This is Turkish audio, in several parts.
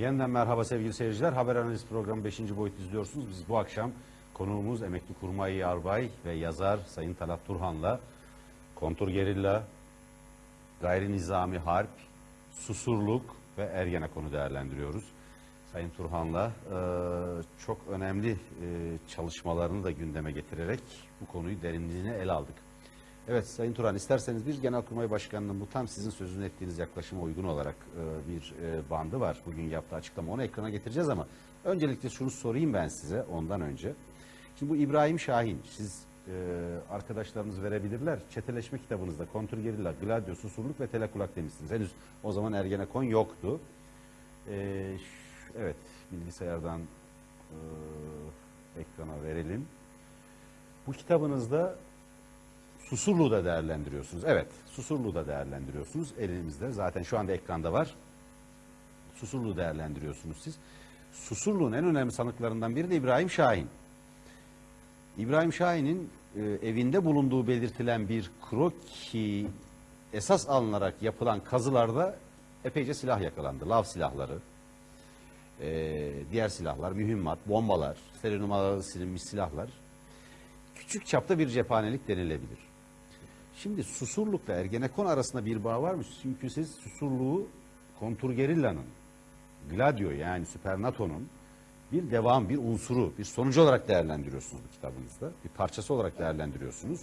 Yeniden merhaba sevgili seyirciler. Haber Analiz Programı 5. boyut izliyorsunuz. Biz bu akşam konuğumuz emekli kurmay yarbay ve yazar Sayın Talat Turhan'la kontur gerilla, gayri nizami harp, susurluk ve Ergenekon'u değerlendiriyoruz. Sayın Turhan'la e, çok önemli e, çalışmalarını da gündeme getirerek bu konuyu derinliğine ele aldık. Evet Sayın Turhan isterseniz bir Genelkurmay Başkanı'nın bu tam sizin sözünü ettiğiniz yaklaşıma uygun olarak e, bir e, bandı var. Bugün yaptığı açıklama onu ekrana getireceğiz ama öncelikle şunu sorayım ben size ondan önce. Şimdi bu İbrahim Şahin siz e, arkadaşlarınız verebilirler. Çeteleşme kitabınızda kontrgerilla, gladio, susurluk ve telekulak demişsiniz. Henüz o zaman Ergenekon yoktu. E, evet bilgisayardan e, ekrana verelim. Bu kitabınızda Susurluğu da değerlendiriyorsunuz. Evet, Susurluğu da değerlendiriyorsunuz. Elimizde zaten şu anda ekranda var. Susurluğu değerlendiriyorsunuz siz. Susurluğun en önemli sanıklarından biri de İbrahim Şahin. İbrahim Şahin'in e, evinde bulunduğu belirtilen bir kroki esas alınarak yapılan kazılarda epeyce silah yakalandı. Lav silahları, e, diğer silahlar, mühimmat, bombalar, seri numaralı silinmiş silahlar. Küçük çapta bir cephanelik denilebilir. Şimdi Susurluk'la Ergenekon arasında bir bağ var mı? Çünkü siz Susurluğu Konturgerilla'nın, Gladio yani Supernato'nun bir devam, bir unsuru, bir sonucu olarak değerlendiriyorsunuz bu kitabınızda. Bir parçası olarak değerlendiriyorsunuz.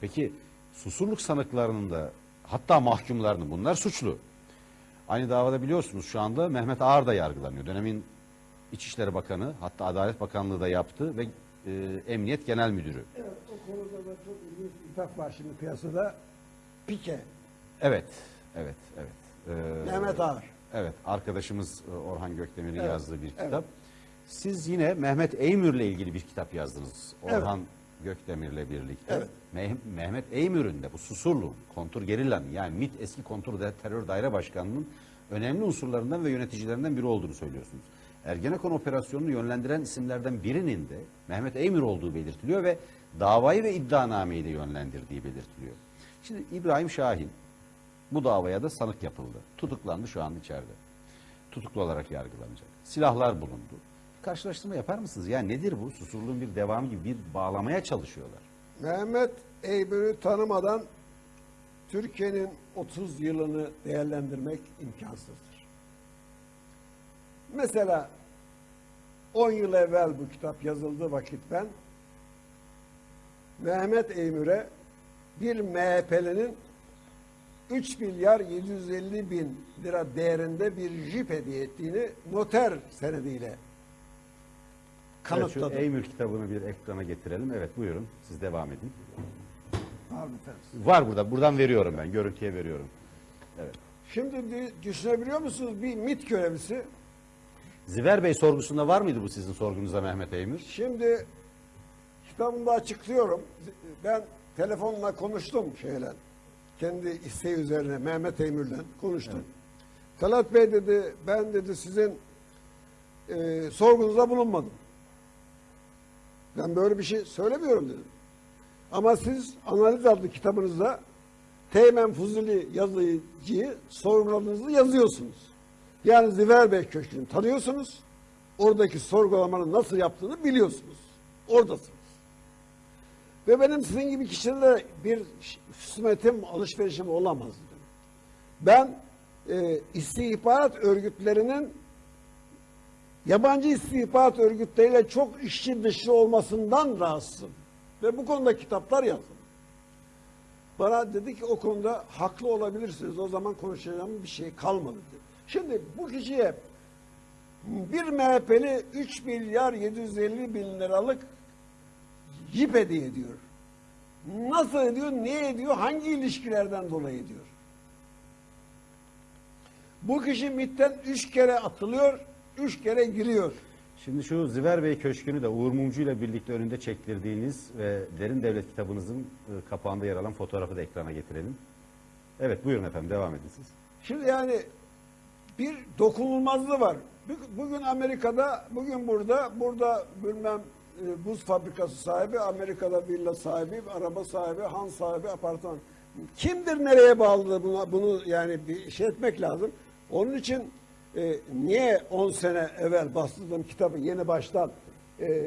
Peki Susurluk sanıklarının da hatta mahkumlarının bunlar suçlu. Aynı davada biliyorsunuz şu anda Mehmet Ağar da yargılanıyor. Dönemin İçişleri Bakanı hatta Adalet Bakanlığı da yaptı ve e, Emniyet Genel Müdürü. Evet, o konuda da çok ilginç bir kitap var şimdi piyasada. Pike, Evet, evet, evet. Ee, Mehmet Ağar. Evet, arkadaşımız e, Orhan Gökdemir'in Evet, yazdığı bir kitap. evet. Siz yine Mehmet Eymür'le ilgili bir kitap yazdınız. Evet. Orhan Gökdemir'le birlikte. Evet. Meh- Mehmet Eymür'ün de bu Susurlu'nun, Kontur Gerilla'nın yani MİT eski Kontur Terör Daire Başkanı'nın önemli unsurlarından ve yöneticilerinden biri olduğunu söylüyorsunuz. Ergenekon operasyonunu yönlendiren isimlerden birinin de Mehmet Eymür olduğu belirtiliyor ve davayı ve iddianameyi de yönlendirdiği belirtiliyor. Şimdi İbrahim Şahin bu davaya da sanık yapıldı. Tutuklandı şu an içeride. Tutuklu olarak yargılanacak. Silahlar bulundu. Bir karşılaştırma yapar mısınız? Ya nedir bu? Susurluğun bir devamı gibi bir bağlamaya çalışıyorlar. Mehmet Eybür'ü tanımadan Türkiye'nin 30 yılını değerlendirmek imkansızdır. Mesela 10 yıl evvel bu kitap yazıldığı vakit ben Mehmet Eymür'e bir MHP'linin 3 milyar 750 bin lira değerinde bir jip hediye ettiğini noter senediyle Evet, kanıtladım. şu Eymür kitabını bir ekrana getirelim. Evet buyurun siz devam edin. Var mı efendim? Var burada. Buradan veriyorum ben. Görüntüye veriyorum. Evet. Şimdi dü- düşünebiliyor musunuz bir MIT görevlisi Ziver Bey sorgusunda var mıydı bu sizin sorgunuzda Mehmet Eymür? şimdi kitabımda açıklıyorum. Ben telefonla konuştum şeyle. Kendi isteği üzerine Mehmet Eymür'le konuştum. Talat Bey dedi ben dedi sizin e, sorgunuzda bulunmadım. Ben böyle bir şey söylemiyorum dedim. Ama siz analiz adlı kitabınızda Teğmen Fuzuli yazıcıyı sorguladığınızı yazıyorsunuz. Yani Ziver Köşkü'nü tanıyorsunuz. Oradaki sorgulamanın nasıl yaptığını biliyorsunuz. Oradasınız. Ve benim sizin gibi kişilerle bir husumetim, alışverişim olamaz dedim. Ben e, istihbarat örgütlerinin yabancı istihbarat örgütleriyle çok işçi dışı olmasından rahatsızım. Ve bu konuda kitaplar yazdım. Bana dedi ki o konuda haklı olabilirsiniz. O zaman konuşacağım bir şey kalmadı dedi. Şimdi bu kişiye bir MHP'li 3 milyar 750 bin liralık jip hediye ediyor. Nasıl ediyor, niye ediyor, hangi ilişkilerden dolayı ediyor? Bu kişi MİT'ten üç kere atılıyor, üç kere giriyor. Şimdi şu Ziver Bey Köşkü'nü de Uğur Mumcu ile birlikte önünde çektirdiğiniz ve Derin Devlet kitabınızın e, kapağında yer alan fotoğrafı da ekrana getirelim. Evet buyurun efendim devam edin siz. Şimdi yani bir dokunulmazlığı var. Bu- Bugün Amerika'da, bugün burada, burada bilmem e, buz fabrikası sahibi, Amerika'da villa sahibi, araba sahibi, han sahibi, apartman. Kimdir nereye bağlı buna, bunu yani bir şey etmek lazım. Onun için e, niye 10 sene evvel bastırdığım kitabı yeni baştan e,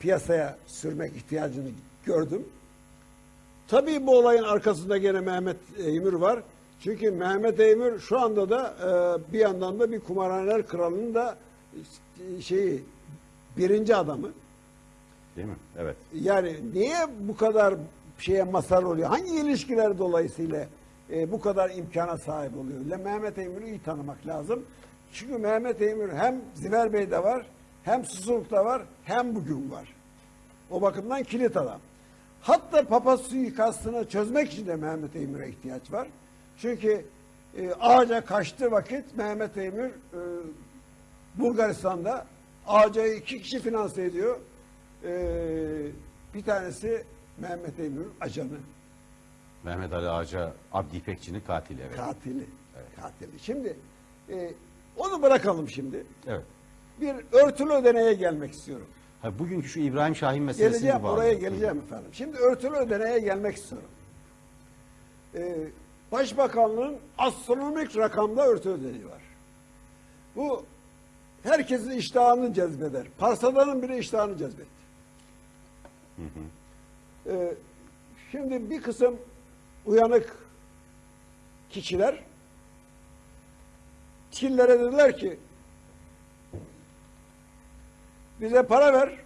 piyasaya sürmek ihtiyacını gördüm. Tabii bu olayın arkasında gene Mehmet Eymür var. Çünkü Mehmet Eymür şu anda da e, bir yandan da bir kumarhaneler kralının da e, şeyi birinci adamı. Değil mi? Evet. Yani niye bu kadar şeye mazhar oluyor? Hangi ilişkiler dolayısıyla e, bu kadar imkana sahip oluyor? Le Mehmet Eymür'ü iyi tanımak lazım. Çünkü Mehmet Eymür hem Ziver Bey'de var, hem Susurluk'ta var, hem bugün var. O bakımdan kilit adam. Hatta Papa suikastını çözmek için de Mehmet Eymür'e ihtiyaç var. Çünkü e, ağaca kaçtığı vakit Mehmet Eymür e, Bulgaristan'da ağaca iki kişi finanse ediyor. E, bir tanesi Mehmet Eymür'ün ajanı, Mehmet Ali Ağaca Abdi İpekçi'nin katili. Evet. katili. Katili. Şimdi e, onu bırakalım şimdi. evet. Bir örtülü ödeneğe gelmek istiyorum. Ha, bugünkü şu İbrahim Şahin meselesini Geleceğim oraya geleceğim efendim. Şimdi örtülü ödeneğe gelmek istiyorum. Ee, Başbakanlığın astronomik rakamda örtülü ödeneği var. Bu herkesin iştahını cezbeder. Parsadanın bile iştahını cezbetti. Ee, şimdi bir kısım uyanık kişiler Çinlere dediler ki bize para ver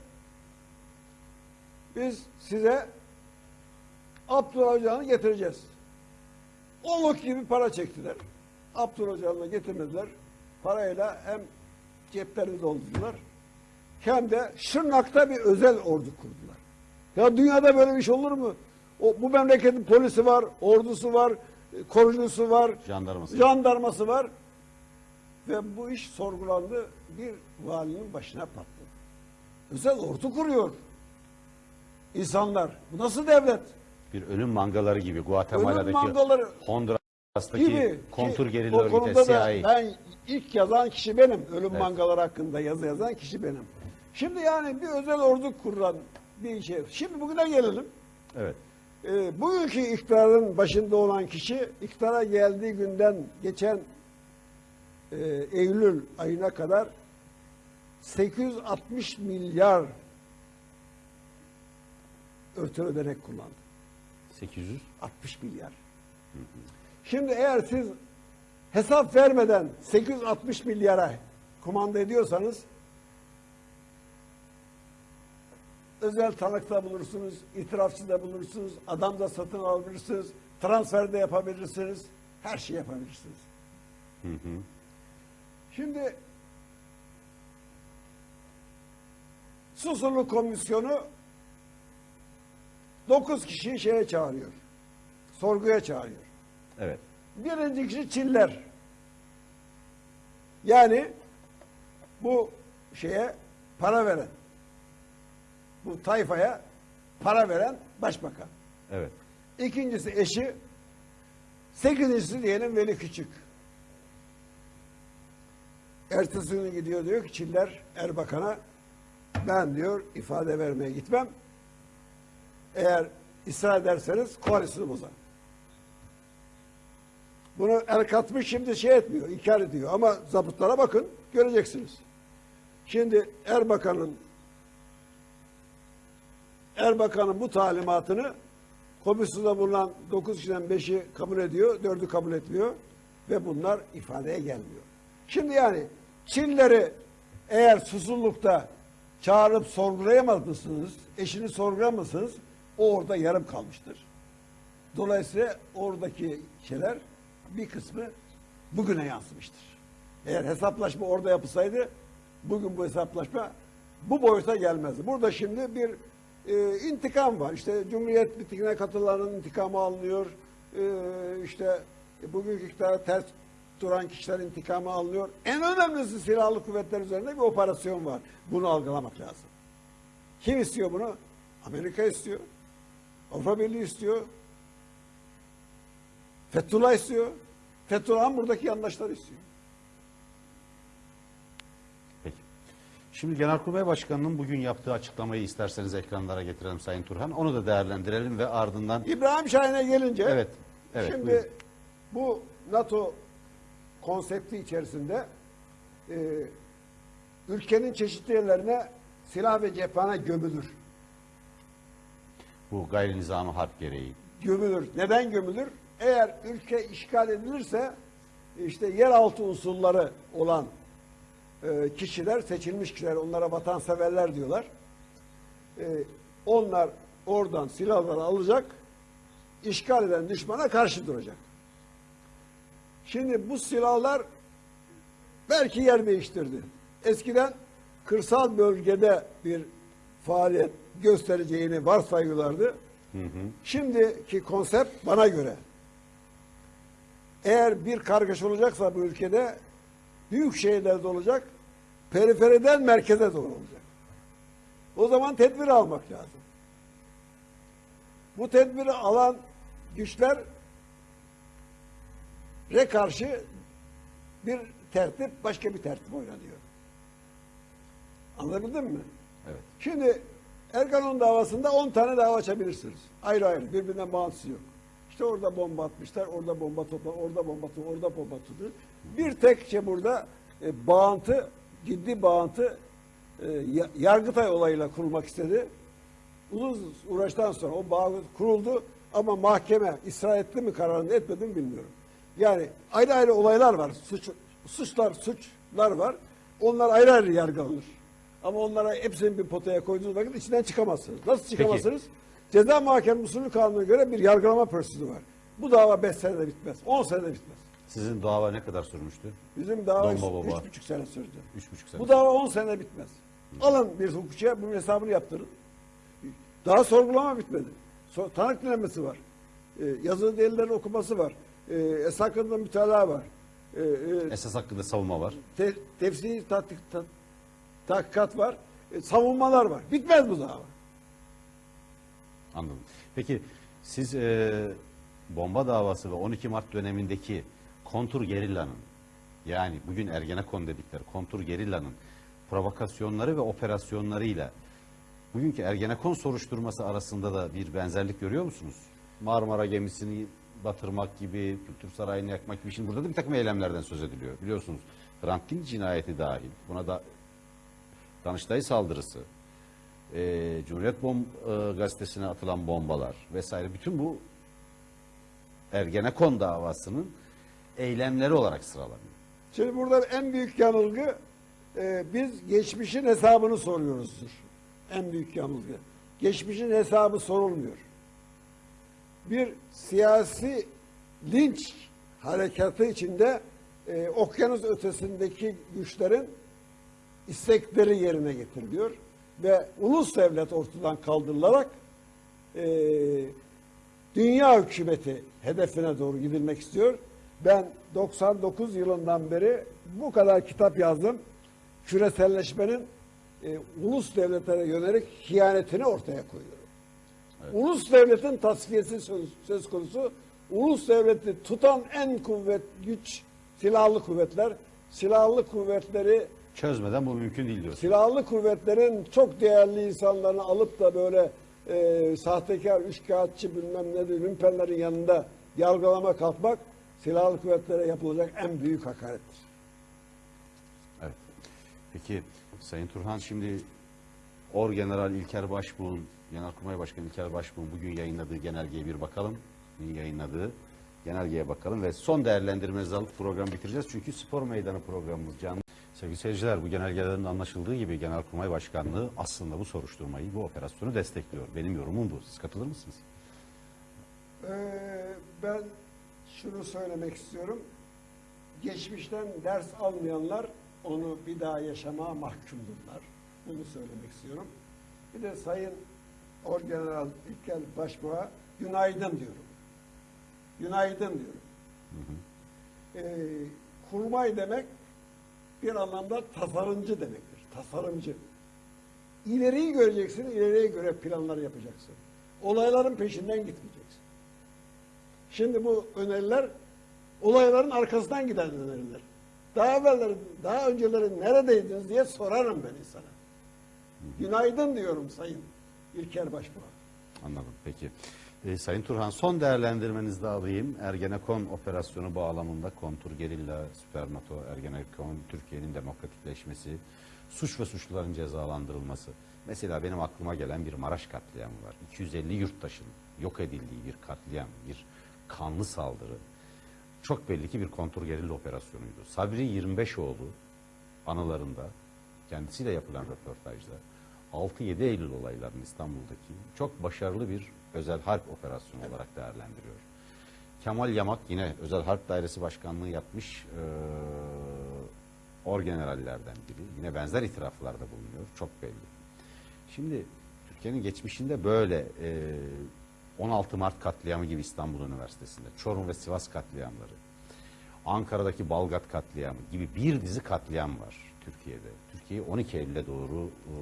biz size Abdullah Öcalan'ı getireceğiz. Oluk gibi para çektiler. Abdullah Öcalan'ı getirmediler. Parayla hem ceplerini doldurdular hem de Şırnak'ta bir özel ordu kurdular. Ya dünyada böyle bir şey olur mu? O, bu memleketin polisi var, ordusu var, e, korucusu var, Jandarması. jandarması var. Ve bu iş sorgulandı. Bir valinin başına patladı. Özel ordu kuruyor. İnsanlar. Bu nasıl devlet? Bir ölüm mangaları gibi Guatemala'daki Ölüm mangaları Honduras'taki gibi. kontur gerilla örgütü CIA. Ben ilk yazan kişi benim. Ölüm Evet. mangaları hakkında yazı yazan kişi benim. Şimdi yani bir özel ordu kuran bir şey. Şimdi bugüne gelelim. Evet. Ee, bugünkü iktidarın başında olan kişi iktidara geldiği günden geçen e, Eylül ayına kadar 860 milyar örtülü ödenek kullandı. 800. 60 milyar. Şimdi eğer siz hesap vermeden 860 milyara kumanda ediyorsanız özel tanıkta bulursunuz, itirafçıda bulursunuz, adam da satın alabilirsiniz, transfer de yapabilirsiniz, her şeyi yapabilirsiniz. Şimdi Susurluk Komisyonu 9 kişiyi şeye çağırıyor. Sorguya çağırıyor. Evet. Birinci kişi Çiller. Yani bu şeye para veren, bu tayfaya para veren başbakan. Evet. İkincisi eşi, sekizincisi diyelim Veli Küçük. Ertesi günü gidiyor diyor ki Çiller Erbakan'a ben diyor ifade vermeye gitmem. Eğer ısrar ederseniz koalisyonu bozar. Bunu el katmış şimdi şey etmiyor, inkar ediyor. Ama zabıtlara bakın, göreceksiniz. Şimdi Erbakan'ın Erbakan'ın bu talimatını komisyonda bulunan 9 kişiden 5'i kabul ediyor, 4'ü kabul etmiyor ve bunlar ifadeye gelmiyor. Şimdi yani Çinleri eğer susullukta çağırıp sorgulayamaz mısınız, eşini sorgulayamazsınız, o orada yarım kalmıştır. Dolayısıyla oradaki şeyler bir kısmı bugüne yansımıştır. Eğer hesaplaşma orada yapılsaydı bugün bu hesaplaşma bu boyuta gelmezdi. Burada şimdi bir e, intikam var. İşte Cumhuriyet mitingine katılanların intikamı alınıyor. E, işte bugünkü iktidara ters duran kişilerin intikamı alınıyor. En önemlisi silahlı kuvvetler üzerinde bir operasyon var. Bunu algılamak lazım. Kim istiyor bunu? Amerika istiyor. Avrupa Birliği istiyor. Fethullah istiyor. Fethullah'ın buradaki yandaşları istiyor. Peki. Şimdi Genelkurmay Başkanı'nın bugün yaptığı açıklamayı isterseniz ekranlara getirelim Sayın Turhan. Onu da değerlendirelim ve ardından İbrahim Şahin'e gelince Evet, evet, şimdi buyurun. bu NATO konsepti içerisinde e, ülkenin çeşitli yerlerine silah ve cephane gömülür. Bu gayri nizami harp gereği. gömülür. Neden gömülür? Eğer ülke işgal edilirse işte yeraltı unsurları olan e, kişiler, seçilmiş kişiler, onlara vatanseverler diyorlar. E, onlar oradan silahları alacak, işgal eden düşmana karşı duracak. Şimdi bu silahlar belki yer değiştirdi. Eskiden kırsal bölgede bir faaliyet göstereceğini varsayıyorlardı. Şimdiki konsept bana göre eğer bir kargaşa olacaksa bu ülkede büyük şehirlerde olacak, periferiden merkeze doğru olacak. O zaman tedbir almak lazım. Bu tedbiri alan güçler re karşı bir tertip başka bir tertip oynanıyor. Anladın mı? Şimdi Ergan'ın davasında 10 tane dava açabilirsiniz. Ayrı ayrı birbirinden bağımsız yok. İşte orada bomba atmışlar, orada bomba topla, orada bomba topla, orada bomba tuttu. Bir tek şey burada e, bağıntı, ciddi bağıntı e, ya- Yargıtay olayıyla kurulmak istedi. Uzun uğraştan sonra o bağ kuruldu ama mahkeme ısrar etti mi kararını etmedi mi bilmiyorum. Yani ayrı ayrı olaylar var. Suç, suçlar, suçlar var. Onlar ayrı ayrı yargılanır. Ama onlara hepsini bir potaya koyduğunuz vakit içinden çıkamazsınız. Nasıl çıkamazsınız? Ceza muhakeme usulü kanununa göre bir yargılama prosedürü var. Bu dava 5 senede bitmez. 10 senede bitmez. Sizin dava ne kadar sürmüştü? Bizim dava Bomba baba. 3,5 sene sürdü. Üç buçuk sene. Bu dava 10 sene bitmez. Alın bir hukukçuya bunun hesabını yaptırın. Daha sorgulama bitmedi. So- tanık dinlemesi var. Ee, yazılı delillerin okuması var. Ee, esas hakkında mütalaa var. Ee, e, Esas hakkında savunma var. te- tefsiri tatbik, ta- tahkikat var. E, savunmalar var. Bitmez bu dava. Anladım. Peki siz e, bomba davası ve 12 Mart dönemindeki kontur gerillanın yani bugün Ergenekon dedikleri kontur gerillanın provokasyonları ve operasyonlarıyla bugünkü Ergenekon soruşturması arasında da bir benzerlik görüyor musunuz? Marmara gemisini batırmak gibi, Kültür Sarayı'nı yakmak gibi. Şimdi burada da bir takım eylemlerden söz ediliyor. Biliyorsunuz Hrant cinayeti dahil. Buna da Danıştay saldırısı, e, Cumhuriyet Bom e, gazetesine atılan bombalar vesaire bütün bu Ergenekon davasının eylemleri olarak sıralanıyor. Şimdi burada en büyük yanılgı e, biz geçmişin hesabını soruyoruzdur. En büyük yanılgı. Geçmişin hesabı sorulmuyor. Bir siyasi linç harekatı içinde e, okyanus ötesindeki güçlerin istekleri yerine getiriliyor ve ulus devlet ortadan kaldırılarak e, dünya hükümeti hedefine doğru gidilmek istiyor. Ben 99 yılından beri bu kadar kitap yazdım. Küreselleşmenin e, ulus devletlere yönelik hiyanetini ortaya koyuyorum. Ulus devletin tasfiyesi söz, söz konusu. Ulus devleti tutan en kuvvet güç silahlı kuvvetler. Silahlı kuvvetleri Çözmeden bu mümkün değil diyorsun. silahlı kuvvetlerin çok değerli insanlarını alıp da böyle e, sahtekar, üçkağıtçı bilmem ne de lümpenlerin yanında yargılama kalkmak silahlı kuvvetlere yapılacak en büyük hakarettir. Evet. Peki Sayın Turhan şimdi Orgeneral İlker Başbuğ'un, Genelkurmay Başkanı İlker Başbuğ'un bugün yayınladığı genelgeye bir bakalım. Bugün yayınladığı genelgeye bakalım ve son değerlendirmenizi alıp programı bitireceğiz. Çünkü spor meydanı programımız canlı. Sevgili seyirciler bu genelgelerin anlaşıldığı gibi Genelkurmay Başkanlığı aslında bu soruşturmayı, bu operasyonu destekliyor. Benim yorumum bu. Siz katılır mısınız? Ee, ben şunu söylemek istiyorum. Geçmişten ders almayanlar onu bir daha yaşamaya mahkumdurlar. Bunu söylemek istiyorum. Bir de Sayın Orgeneral İlker Başbuğ'a günaydın diyorum. Günaydın diyorum. Ee, kurmay demek bir anlamda tasarımcı demektir. Tasarımcı. İleriyi göreceksin, ileriye göre planlar yapacaksın. Olayların peşinden gitmeyeceksin. Şimdi bu öneriler olayların arkasından giden öneriler. Daha evvelleri, daha önceleri neredeydiniz diye sorarım ben insana. Günaydın diyorum Sayın İlker Başbuğ'a. Anladım. Peki. E, Sayın Turhan son değerlendirmenizi de alayım. Ergenekon operasyonu bağlamında kontur gerilla, süper Ergenekon, Türkiye'nin demokratikleşmesi, suç ve suçluların cezalandırılması. Mesela benim aklıma gelen bir Maraş katliamı var. 250 yurttaşın yok edildiği bir katliam, bir kanlı saldırı. Çok belli ki bir kontur gerilla operasyonuydu. Sabri 25oğlu anılarında kendisiyle yapılan röportajda 6-7 Eylül olaylarının İstanbul'daki çok başarılı bir özel harp operasyonu olarak değerlendiriyor. Kemal Yamak yine özel harp dairesi başkanlığı yapmış eee orgenerallerden biri. Yine benzer itiraflarda bulunuyor. Çok belli. Şimdi Türkiye'nin geçmişinde böyle eee, 16 Mart katliamı gibi İstanbul Üniversitesi'nde, Çorum ve Sivas katliamları, Ankara'daki Balgat katliamı gibi bir dizi katliam var Türkiye'de. Türkiye'yi 12 Eylül'e doğru e,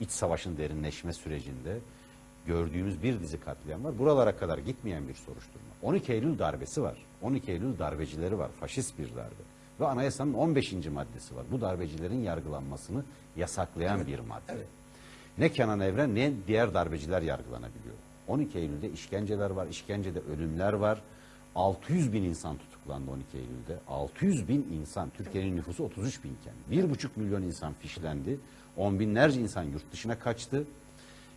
iç savaşın derinleşme sürecinde gördüğümüz bir dizi katliam var. Buralara kadar gitmeyen bir soruşturma. 12 Eylül darbesi var. 12 Eylül darbecileri var. Faşist bir darbe. Ve anayasanın 15. maddesi var. Bu darbecilerin yargılanmasını yasaklayan bir madde. Ne Kenan Evren ne diğer darbeciler yargılanabiliyor. 12 Eylül'de işkenceler var, işkencede ölümler var. 600 bin insan tutuklandı 12 Eylül'de. 600 bin insan, Türkiye'nin nüfusu 33 binken. 1,5 milyon insan fişlendi. On binlerce insan yurt dışına kaçtı.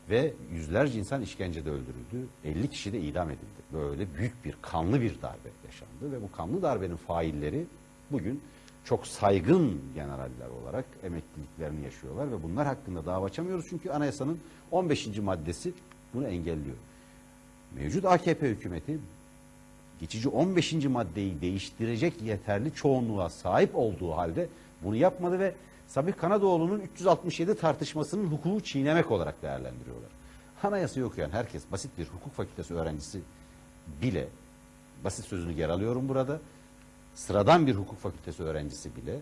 Ve yüzlerce insan işkencede öldürüldü. 50 kişi de idam edildi. Böyle büyük bir kanlı bir darbe yaşandı. Ve bu kanlı darbenin failleri bugün çok saygın generaller olarak emekliliklerini yaşıyorlar. Ve bunlar hakkında dava açamıyoruz. Çünkü anayasanın 15. maddesi bunu engelliyor. Mevcut AKP hükümeti geçici 15. maddeyi değiştirecek yeterli çoğunluğa sahip olduğu halde bunu yapmadı ve Sabih Kanadoğlu'nun 367 tartışmasının hukuku çiğnemek olarak değerlendiriyorlar. Anayasayı okuyan herkes basit bir hukuk fakültesi öğrencisi bile basit sözünü yer alıyorum burada. Sıradan bir hukuk fakültesi öğrencisi bile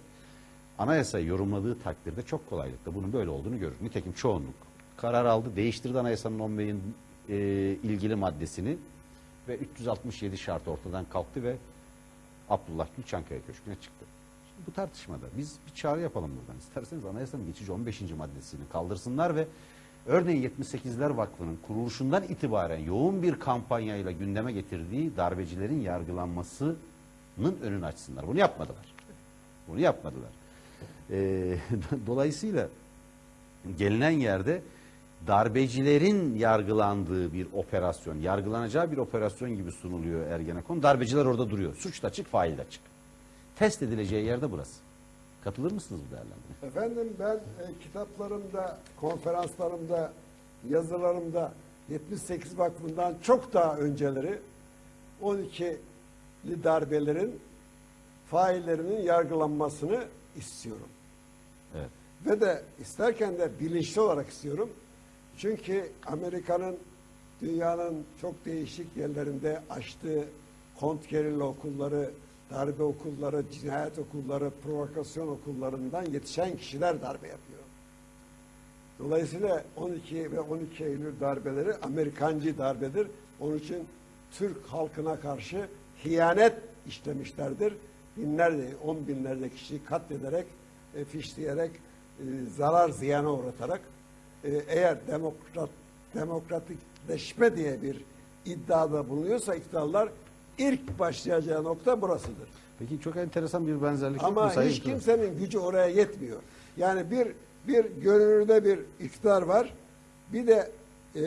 anayasayı yorumladığı takdirde çok kolaylıkla bunun böyle olduğunu görür. Nitekim çoğunluk karar aldı, değiştirdi anayasanın 11'in e, ilgili maddesini ve 367 şart ortadan kalktı ve Abdullah Gül Çankaya Köşkü'ne çıktı. Bu tartışmada biz bir çağrı yapalım buradan. İsterseniz anayasanın geçici 15. maddesini kaldırsınlar ve örneğin 78'ler Vakfı'nın kuruluşundan itibaren yoğun bir kampanyayla gündeme getirdiği darbecilerin yargılanmasının önünü açsınlar. Bunu yapmadılar. Bunu yapmadılar. Ee, dolayısıyla gelinen yerde darbecilerin yargılandığı bir operasyon, yargılanacağı bir operasyon gibi sunuluyor Ergenekon. Darbeciler orada duruyor. Suç da açık, fail de açık. Test edileceği yerde burası. Katılır mısınız bu değerlendirmeye? Efendim ben e, kitaplarımda, konferanslarımda, yazılarımda 78 Vakfı'ndan çok daha önceleri 12'li darbelerin faillerinin yargılanmasını istiyorum. Evet. Ve de isterken de bilinçli olarak istiyorum. Çünkü Amerika'nın dünyanın çok değişik yerlerinde açtığı kontrgerilla okulları, darbe okulları, cinayet okulları, provokasyon okullarından yetişen kişiler darbe yapıyor. Dolayısıyla 12 ve 12 Eylül darbeleri Amerikancı darbedir. Onun için Türk halkına karşı hiyanet işlemişlerdir. Binlerce, on binlerce kişiyi katlederek, e, fişleyerek, e, zarar ziyana uğratarak e, eğer demokrat demokratikleşme diye bir iddiada bulunuyorsa iktidarlar ilk başlayacağı nokta burasıdır. Peki çok enteresan bir benzerlik yok mu Ama Sayın hiç Turan? kimsenin gücü oraya yetmiyor. Yani bir bir görünürde bir iktidar var. Bir de e,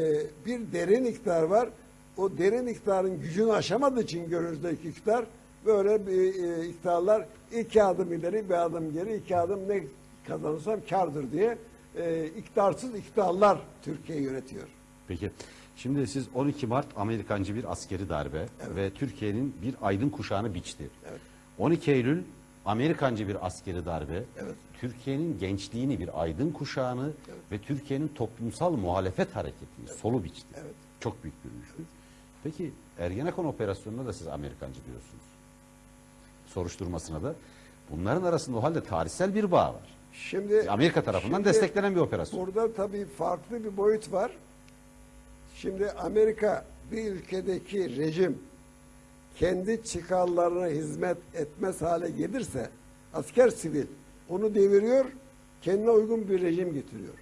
bir derin iktidar var. O derin iktidarın gücünü aşamadığı için görünürdeki iktidar böyle bir e, iktidarlar iki adım ileri bir adım geri iki adım ne kazanırsam kardır diye e, iktidarsız iktidarlar Türkiye'yi yönetiyor. Peki. Şimdi siz 12 Mart Amerikancı bir askeri darbe ve Türkiye'nin bir aydın kuşağını biçti. Evet. 12 Eylül Amerikancı bir askeri darbe. Evet. Türkiye'nin gençliğini bir aydın kuşağını ve Türkiye'nin toplumsal muhalefet hareketini solu biçti. Evet. Çok büyük bir güçtü. Peki Ergenekon operasyonunda da siz Amerikancı diyorsunuz. Soruşturmasına da. Bunların arasında o halde tarihsel bir bağ var. Şimdi Amerika tarafından şimdi desteklenen bir operasyon. Burada tabii farklı bir boyut var. Şimdi Amerika bir ülkedeki rejim kendi çıkarlarına hizmet etmez hale gelirse asker sivil onu deviriyor, kendine uygun bir rejim getiriyor.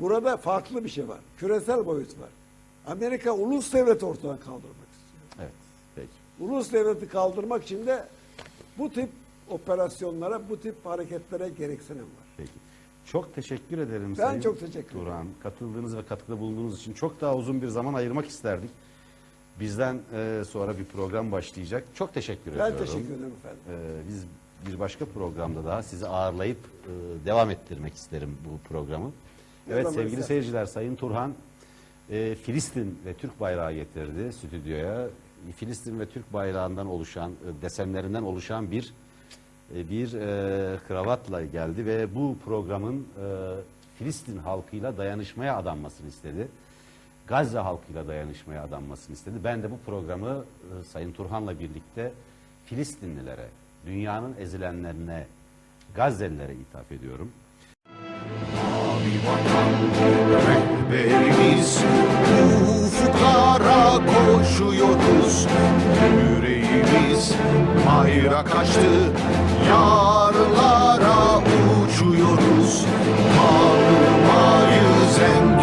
Burada farklı bir şey var. Küresel boyut var. Amerika ulus devleti ortadan kaldırmak istiyor. Evet. Peki. Ulus devleti kaldırmak için de bu tip operasyonlara, bu tip hareketlere gereksinim var. Peki. Çok teşekkür ederim Ben Sayın çok teşekkür ederim. Turan. Katıldığınız ve katkıda bulunduğunuz için çok daha uzun bir zaman ayırmak isterdik. Bizden e, sonra bir program başlayacak. Çok teşekkür Ben ediyorum. teşekkür ederim efendim. E, biz bir başka programda daha sizi ağırlayıp e, devam ettirmek isterim bu programı. Ne Evet sevgili ister. seyirciler Sayın Turhan e, Filistin ve Türk bayrağı getirdi stüdyoya. Filistin ve Türk bayrağından oluşan, e, desenlerinden oluşan bir bir e, kravatla geldi ve bu programın e, Filistin halkıyla dayanışmaya adanmasını istedi. Gazze halkıyla dayanışmaya adanmasını istedi. Ben de bu programı e, Sayın Turhan'la birlikte Filistinlilere, dünyanın ezilenlerine, Gazze'lilere ithaf ediyorum. rehberimiz Ufuklara koşuyoruz Yüreğimiz bayrak açtı Yarlara uçuyoruz. Parmayız en